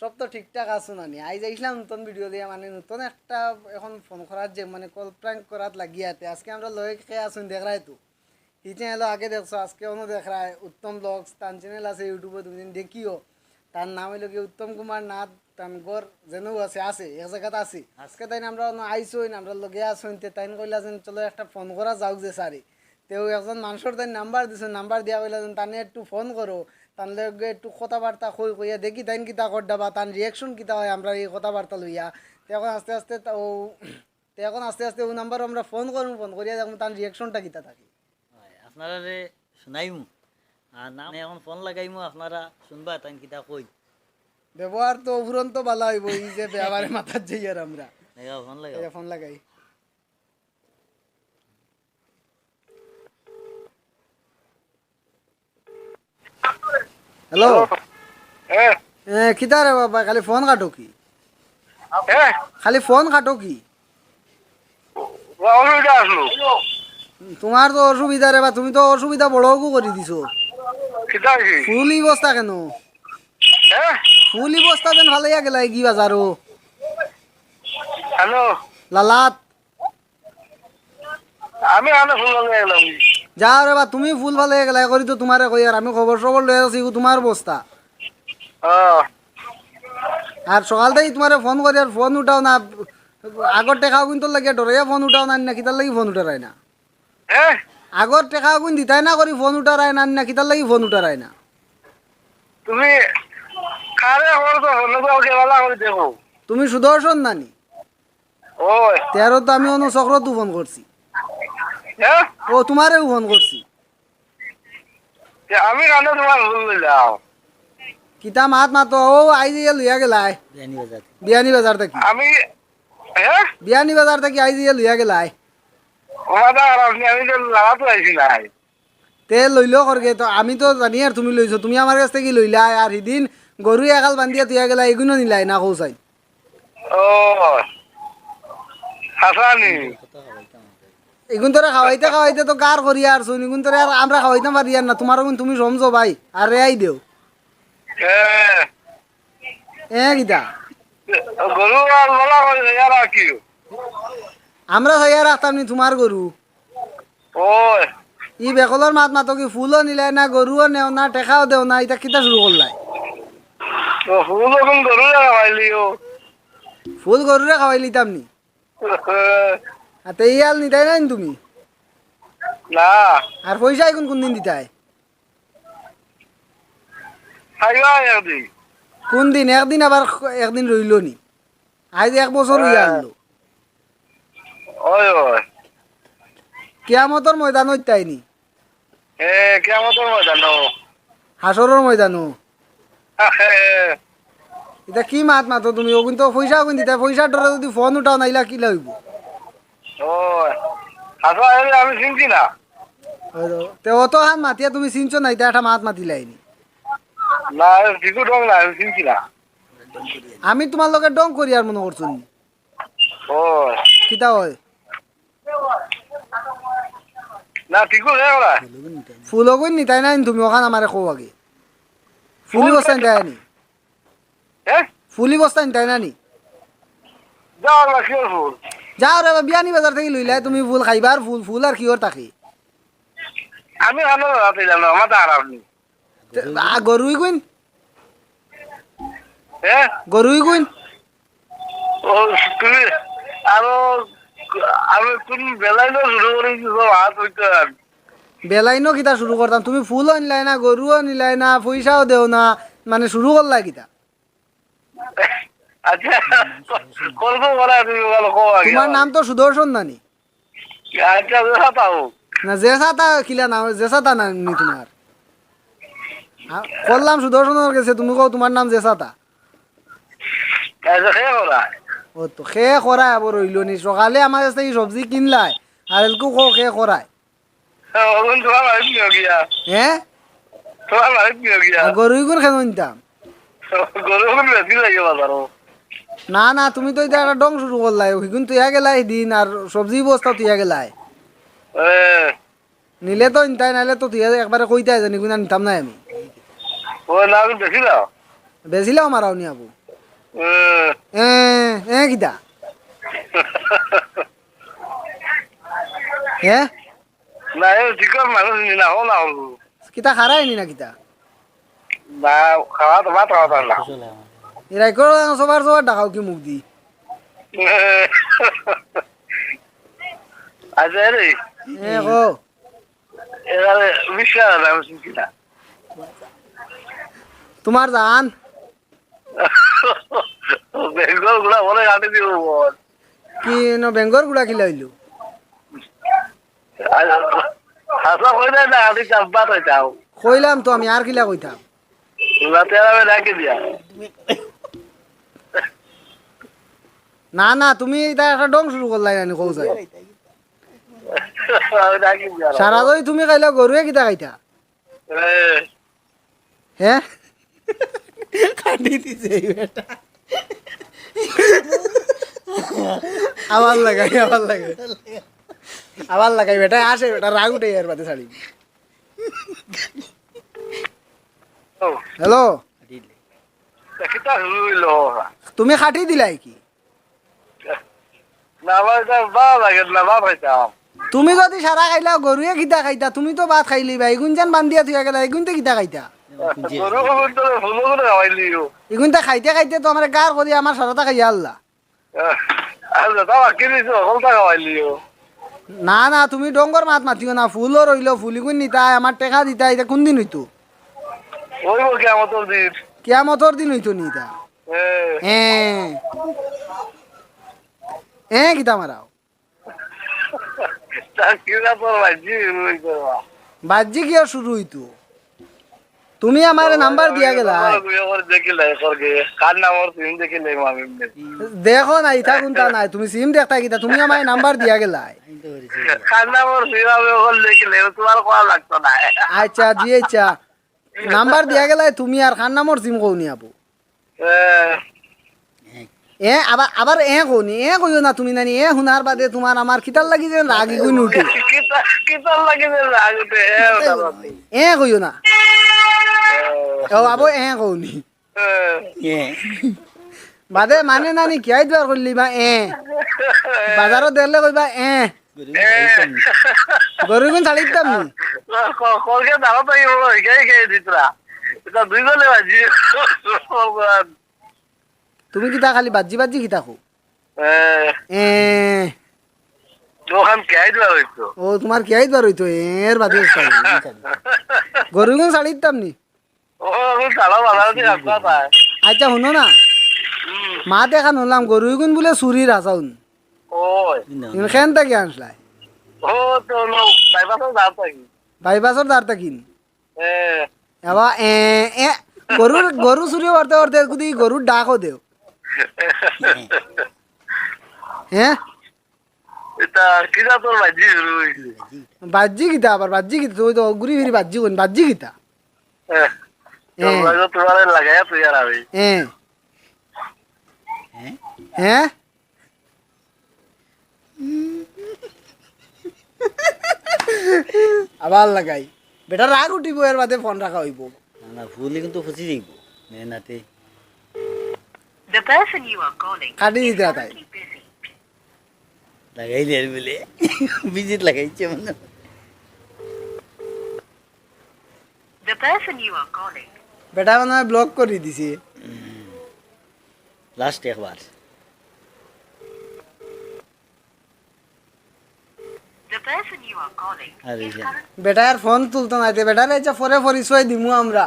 সব তো ঠিকঠাক আছো নানি। আই যাইছিলাম নতুন ভিডিও দিয়া মানে নতুন একটা এখন ফোন করার যে মানে কল প্র্যাঙ্ক করার লাগিয়াতে আজকে আমরা লয়ে খেয়ে আসুন দেখরাই তো। এই চ্যানেলও আগে দেখছ আজকে অন্য দেখরায় উত্তম ব্লগস তার চ্যানেল আছে ইউটিউবে তুমি দেখিও তার নাম হইল কি উত্তম কুমার নাথ তার গড় যেনও আছে আছে এক জায়গাতে আছে। আজকে তাই আমরা আইসইন আমরা লগে আসইন তে তাইন কইলা যেন চলো একটা ফোন করা যাওক যে সারি তেও একজন মানুষের তাই নাম্বার দিছে নাম্বার দিয়া কইলা যেন তানে একটু ফোন করো তার লগে একটু কথাবার্তা কই কইয়া দেখি তাইন কিতা করডা বা তার রিয়াকশন কিতা হয় আমরা এই কথাবার্তা লইয়া এখন আস্তে আস্তে ও এখন আস্তে আস্তে ও নাম্বার আমরা ফোন করুন ফোন করিয়া দেখুন তার রিয়াকশনটা কিতা থাকে। আপনারা শুনাইমু। আর নাম এখন ফোন লাগাইমু আপনারা শুনবা তাই কিতা কই ব্যবহার তো অফুরন্ত ভালো হইব এই যে ব্যবহারে মাথার যাই আর আমরা। ফোন লাগাই ফোন লাগাই। হ্যালো হ্যাঁ এ কিতা রে বাবা খালি ফোন কাটো কি? হ্যাঁ খালি ফোন কাটো কি? তোমার তো অসুবিধা রে বা তুমি তো অসুবিধা বড়কু করে দিছো। ফুল বস্তা কেন? ফুল বস্তা যেন ভালো গেলা কি বাজারও হ্যালো লালাত? আমি আনে ফুল যা রে বা তুমি ফুল ভালো গেলা করি তো তোমারে কই আর আমি খবর সবর লয়ে আছি তোমার বস্তা আর সকাল থেকে তোমারে ফোন করি আর ফোন উঠাও না। আগর টেকাও কিন্তু লাগে ডরাইয়া ফোন উঠাও না না কিতার লাগি ফোন উঠারাই না। আগর টেকাও কিন্তু দিতাই না করি ফোন উঠারাই না না কিতার লাগি ফোন উঠারাই না। তুমি কারে করতো ফোন কেবলা করে দেখো। তুমি সুদর্শন নানি। ওই তেরো তো আমি অনু চক্রতু ফোন করছি হ্যাঁ ও তোমারেও ফোন করছি। আমি কানে তোমার ফুল লইলাম কিতা মাত মাতো ও আই দিয়ে লইয়া গেলাই। বিয়ানি বাজার বিয়ানি বাজার থেকে। আমি হ্যাঁ বিয়ানি বাজার থেকে আই দিয়ে লইয়া গেলাই। তো লইলেও করগে তো আমি তো জানি আর তুমি লইছো তুমি আমার কাছ থেকে লইলাই আর সিদিন গরু একাল বান্ধিয়া তুইয়া গেলা এগুলো নিলাই না কৌ চাই ও হাসানি এগুন তোরা খাওয়াইতে খাওয়াইতে তো কার করি আর শুন এগুন তোরা আর আমরা খাওয়াইতে পারি আর না তোমার গুণ তুমি সমঝো ভাই আর রেয়াই দেও। হ্যাঁ গীতা আমরা চাইয়া রাখতাম নি তোমার গরু ই বেকলর মাত মাতো কি ফুলও নিলাই না গরুও নেও না টেকাও দেও না এটা কিতা শুরু করলাই ফুল গরুরে খাওয়াই লিতাম নি আর তে ইয়াল নিতাই নাই তুমি? না। আর পয়সা এখন কোন দিন দিতাই একদিন। কোন দিন একদিন আবার একদিন রইল নি। আজ এক বছর হইয়া আনলো ওই ওই। কেয়ামতর ময়দান তাই নি? কেমন ময়দান হাসরের ময়দানও এটা কি মাত মাতো তুমি? ও কিন্তু পয়সা কোন দিতা পয়সা ডরে যদি ফোন উঠাও নাইলা কি লাগব আমি চিনছি না। তে অত হাত মাতিয়া তুমি চিনছো না এটা একটা মাত মাতিলাইনি না ঠিকু ঢং না আমি চিনছি না। আমি তোমার লগে ডং করি আর মনে করছ নি কিতা হয়? না ঠিকু হে ওরা ফুল কই নি তাই নাই তুমি ওখান আমারে কো আগে। ফুলি বস্তা নি হ্যাঁ ফুলি বস্তা নিতাই না নি? যাও না ফুল। যাও রে বিয়ানি বাজার থেকে লইলাই তুমি ফুল খাইবার ফুল ফুল আর কিহর তাকি? আমি আনো রাতে জানো আমার তো আর আপনি গরুই কইন হ্যাঁ গরুই কইন ও তুমি আরও আমি কোন বেলায় না শুরু করে দিছো হাত হইতে বেলাইনো কিতা শুরু করতাম তুমি ফুলও নিলাই না গরুও নিলাই না পয়সাও দেও না মানে শুরু করলা কিতা আচ্ছা করব বলা তুমি বলো তোমার নাম তো সুদর্শন নানি। আচ্ছা না জেসাতা কিলা নাম জেসাতা নানি তোমার? করলাম সুদর্শনের কাছে তুমি কও তোমার নাম জেসাতা করা ও তো খে করায় আবার রইল নি সকালে আমার কাছে সবজি কিনলাই আর এলকু কো খে করায় হ্যাঁ গরুই কোন খেয়ে নিতাম গরু বেশি লাগে বাজারও না না তুমি তো এটা ডং শুরু করলাই ওইগুন তুইয়া গেলাই দিন আর সবজি বস্তা তুইয়া গেলাই। নিলে তো নিতাই নাইলে তো তুই একবারে কইতাই জানি গুনা নিতাম নাই আমি। ও না আমি বেচিলাও মারাও নি আবু। এ, এ কিতা? হে না এ ঠিকর মানুষ নি না হল। কিতা খারাই নি না কিতা? না খাওয়া তো ভাত খাওয়া না। এরাই করে সবার সবার ডাকাও কি মুখ দি আচ্ছা রে এ নাম শুনছি না। তোমার জান? বেঙ্গলগুলা বলে কাটি দিব কি ন বেঙ্গর গুড়া কি লাইলো? হাসা কই না চাপবা তো যাও কইলাম তো আমি আর কিলা কইতাম? রাতে আমি ডাকি দিয়া। না না তুমি এটা একটা ডং শুরু করলাই জানি কৌ দিয়া সারা দই তুমি খাইলা গরুয়ে কিতা খাইতা? হে? কাটি দিছে বেটা। আবার লাগাই আবার লাগাই। আবার লাগাই বেটা আসে বেটা রাগ উঠে এর বাদে শাড়ি হ্যালো তুমি খাটি দিলাই কি না আমার এটা বা লাগে না বা পাইতাম তুমি যদি সারা খাইলা গরুয়ে কিতা খাইতা তুমি তো ভাত খাইলি বা এগুন যেন বান্ধিয়া থুয়া গেলা এগুনতে কিতা খাইতা। খাওয়াইলিও এগুনতে খাইতে খাইতে তো আমার গার করি আমার সারাটা খাইয়া আল্লাহ না না তুমি ডঙ্গর মাত মাতিও না ফুলও রইল ফুলিগুন নিতা আমার টেকা দিতা এটা কোন দিন হইতো? ওই বল কি আমার তোর দিন কিয়ামতর দিন হইতো নিতা হ্যাঁ কিয় শুরু হইতো তুমি আমার নাম্বার দিয়া গেলা। দেখো না ইথা কোনটা নাই তুমি সিম দেখতা কিতা তুমি আমার নাম্বার দিয়া গেলা আচ্ছা জি আচ্ছা। নাম্বার দিয়া গেলাই তুমি আর খান নামর সিম কৌনি আপু? এ, আবার আবার এ কৌনি এ কইও না তুমি নানি এ শুনার বাদে তোমার আমার কিতার লাগি যে রাগি কিতা কিতা লাগে যে ওটা বাদ। এ কইও না। ও আবো এ কৌনি এ, বাদে মানে নানি কিয়াই দোয়ার করলি বা এ? বাজারত দেখলে কইবা এ? গরু গুণ ছাড়ি দিতাম নি? কলকে দাঁড়া তাই শিকাই খেয়ে দিতরা এটা দুই গলে বাজি। তুমি কিতা খালি বাজি বাজি কিতা খো? হইতো ও তোমার কিয়াই দোয়ার হইতো এর বাদে গরু গুণ ছাড়ি দিতাম নি? আচ্ছা শুনো না। মা দেখা নলাম গরু গুণ বলে চুরি রাসাউন ওই। খেন তাকে আনসলাই তো থাকি। বাইপাসর দাঁড় কিন এ। এবার গরুর গরু চুরি করতে করতে গরুর ডাকও দেও হ্যাঁ এটা তোর বাজি আবার? বাজ্জি কিতা? তুই তো ঘুরি ফিরি বাজ্জি কোন বাজ্জি কিতা? এ, তোমার লাগাইয়া তুই আর আমি। এ। হ্যাঁ আবার লাগাই। বেটা রাগ উঠিব এর বাদে ফোন রাখা হইব। না ফুলি কিন্তু ফুচি যাইব। মেহনাতে। The person you are calling is busy. লাগাইলে আর বলে বিজিত লাগাইছে মানে The person you are calling বেটা মানে ব্লক করে দিছে লাস্ট একবার the person you are calling R is এই যে currently বেটার ফোন তুলতো না বেটার এই যে পরে পরিচয় দিমু আমরা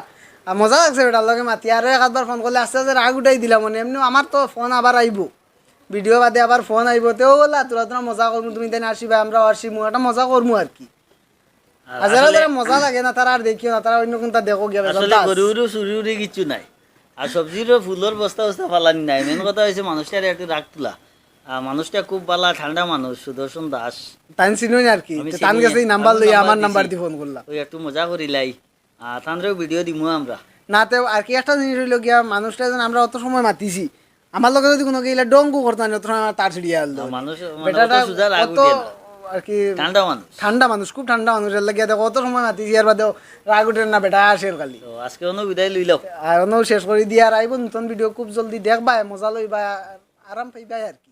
আর মজা লাগছে বেটার লগে মাতি। আর একবার ফোন করলে আস্তে আস্তে রাগ উঠাই দিলাম মানে। এমনি আমার তো ফোন আবার আইব ভিডিও বাদে আবার ফোন আইব তেও বলা তোরা তোরা মজা করব তুমি তাই আসিবা আমরা আসিমু। একটা মজা করব আর কি। আর যারা যারা মজা লাগে না তারা আর দেখিও না তারা অন্য কোনটা দেখো গিয়ে আসলে গরুরও চুরিউরি কিছু নাই। আর সবজিরও ফুলের বস্তা বস্তা ফালানি নাই। মেন কথা হয়েছে মানুষটার একটু রাগ তোলা। মানুষটা খুব ভালো ঠান্ডা মানুষ সুদর্শন দাস। টাইম চিনুই আর কি? আমি তো টান চিনি, গেছে নাম্বার নাম্বার আমার নাম্বার। দিয়ে ফোন করলাম ওই একটু মজা করিলাই তান্দ্রেও ভিডিও দিমু আমরা। না তো আর কি একটা জিনিস হইল গিয়া মানুষটা যেন আমরা অত সময় মাতিছি। আমার লগে যদি কোনো গেলে ডঙ্গু করতাম না অত সময় আমার তার ছিড়িয়ে আনলো মানুষ বেটাটা অত সুজা রাগ অত উঠে না। আর কি ঠান্ডা মানুষ। ঠান্ডা মানুষ খুব ঠান্ডা মানুষের লাগিয়া দেখো কত সময় মাতিছি আর বাদেও রাগ উঠে না বেটা খালি। তো আজকে অনু বিদায় লইল আর অন্য শেষ করে দিয়ে আর আইব নতুন ভিডিও খুব জলদি দেখবা মজা লইবা আর আরাম পাইবা আর কি।